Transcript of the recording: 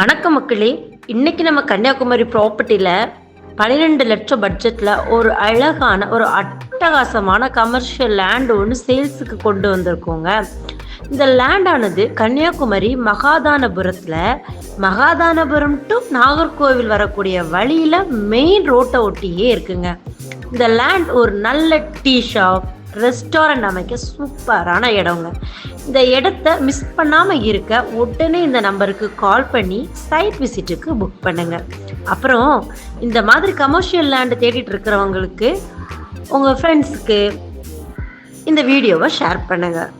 வணக்கம் மக்களே. இன்னைக்கு நம்ம கன்னியாகுமரி ப்ராப்பர்ட்டியில் பன்னிரெண்டு லட்சம் பட்ஜெட்டில் ஒரு அழகான ஒரு அட்டகாசமான கமர்ஷியல் லேண்ட் ஒன்று சேல்ஸுக்கு கொண்டு வந்திருக்கோங்க. இந்த லேண்டானது கன்னியாகுமரி மகாதானபுரத்தில் மகாதானபுரம் டு நாகர்கோவில் வரக்கூடிய வழியில் மெயின் ரோட்டை ஒட்டியே இருக்குங்க. இந்த லேண்ட் ஒரு நல்ல டீ ஷாப் ரெஸ்டாரண்ட் அமைக்க சூப்பரான இடங்க. இந்த இடத்த மிஸ் பண்ணாமல் இருக்க உடனே இந்த நம்பருக்கு கால் பண்ணி சைட் விசிட்டுக்கு புக் பண்ணுங்க. அப்புறம் இந்த மாதிரி கமர்ஷியல் லேண்டு தேடிட்டு இருக்கிறவங்களுக்கு உங்கள் ஃப்ரெண்ட்ஸுக்கு இந்த வீடியோவை ஷேர் பண்ணுங்கள்